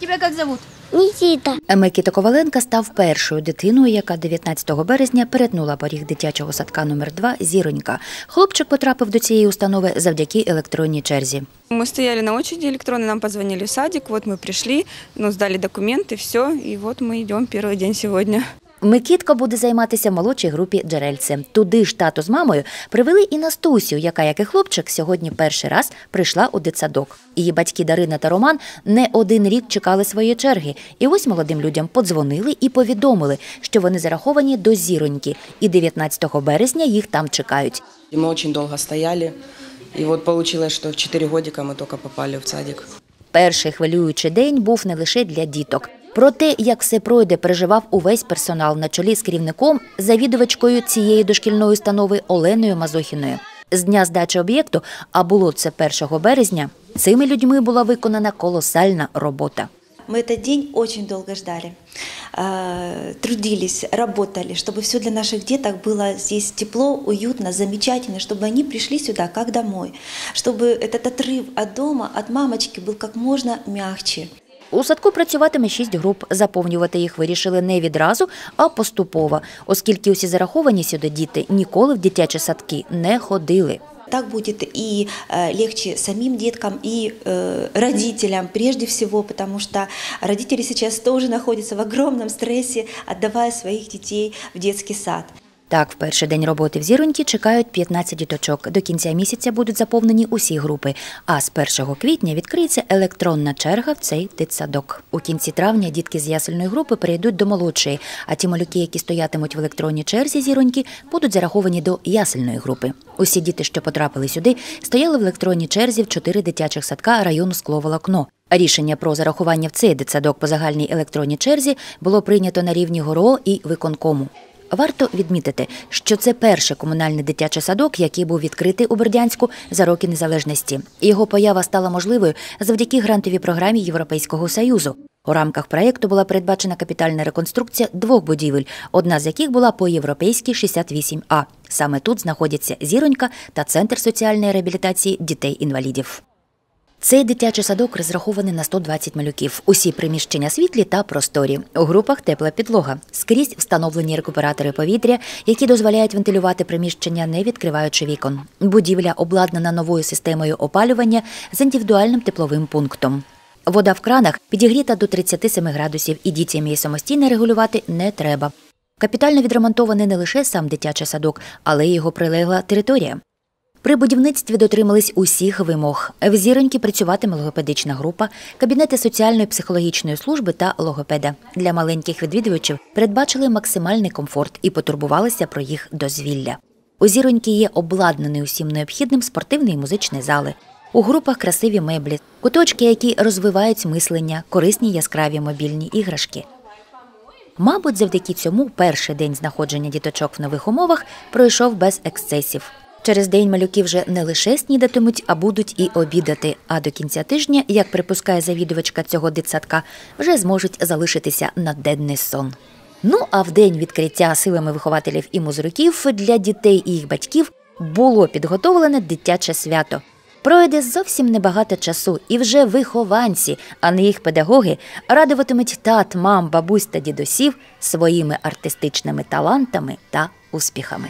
Тебя как зовут? Нікіта. Микита Коваленка став першою дитиною, яка 19 березня перетнула поріг дитячого садка номер 2 Зіронька. Хлопчик потрапив до цієї установи завдяки електронній черзі. Мы стояли на очереди электронной, нам позвонили в садик, вот мы пришли, ну, сдали документы, все, и вот мы идем первый день сегодня. Микітка буде займатися в молодшій групі джерельце. Туди ж тато з мамою привели і Настусю, яка, як і хлопчик, сьогодні перший раз прийшла у дитсадок. Її батьки Дарина та Роман не один рік чекали своєї черги. І ось молодим людям подзвонили і повідомили, що вони зараховані до зіроньки, і 19 березня їх там чекають. И мы очень долго стояли. И вот получилось, что в 4 годика мы только попали в садик. Перший хвилюючий день був не лише для діток. Про те, як все пройде, переживав увесь персонал на чолі з керівником, завідувачкою цієї дошкільної установи Оленою Мазохіною. З дня здачі об'єкту, а було це 1 березня, цими людьми була виконана колосальна робота. Мы этот день очень долго ждали, Э, трудились, работали, чтобы все для наших деток было здесь тепло, уютно, замечательно, чтобы они пришли сюда как домой, чтобы этот отрыв от дома, от мамочки был как можно мягче. У садку працюватиме шість груп. Заповнювати їх вирішили не відразу, а поступово, оскільки усі зараховані сюди діти ніколи в дитячі садки не ходили. Так будет и э, легче самим деткам, и э, родителям прежде всего, потому что родители сейчас тоже находятся в огромном стрессе, отдавая своих детей в детский сад. Так, в перший день роботи в зіроньки чекають 15 діточок. До кінця місяця будуть заповнені усі групи. А з 1 квітня відкриється електронна черга в цей дитсадок. У кінці травня дітки з ясельної групи перейдуть до молодшої, а ті малюки, які стоятимуть в електронній черзі зіроньки, будуть зараховані до ясельної групи. Усі діти, що потрапили сюди, стояли в електронній черзі в чотири дитячих садка району Скловолокно. Рішення про зарахування в цей дитсадок по загальній електронній черзі було прийнято на рівні ГОРО і виконкому. Варто відмітити, що це перший комунальний дитячий садок, який був відкритий у Бердянську за роки незалежності. Його поява стала можливою завдяки грантовій програмі Європейського союзу. У рамках проєкту була передбачена капітальна реконструкція двох будівель, одна з яких була по європейській 68А. Саме тут знаходяться зіронька та центр соціальної реабілітації дітей-інвалідів. Цей дитячий садок розрахований на 120 малюків. Усі приміщення світлі та просторі. У групах тепла підлога. Скрізь встановлені рекуператори повітря, які дозволяють вентилювати приміщення, не відкриваючи вікон. Будівля обладнана новою системою опалювання з індивідуальним тепловим пунктом. Вода в кранах підігріта до 37 градусів, і дітям її самостійно регулювати не треба. Капітально відремонтований не лише сам дитячий садок, але й його прилегла територія. При будівництві дотримались усіх вимог. В зіроньки працюватиме логопедична група, кабінети соціальної психологічної служби та логопеда. Для маленьких відвідувачів передбачили максимальний комфорт і потурбувалися про їх дозвілля. У зіроньки є обладнаний усім необхідним спортивний і музичний зали. У групах красиві меблі, куточки, які розвивають мислення, корисні яскраві мобільні іграшки. Мабуть, завдяки цьому перший день знаходження діточок в нових умовах пройшов без ексцесів. Через день малюки вже не лише снідатимуть, а будуть і обідати. А до кінця тижня, як припускає завідувачка цього дитсадка, вже зможуть залишитися на денний сон. Ну а в день відкриття силами вихователів і музуриків для дітей і їх батьків було підготовлене дитяче свято. Пройде зовсім небагато часу, і вже вихованці, а не їх педагоги, радуватимуть тат, мам, бабусь та дідусів своїми артистичними талантами та успіхами.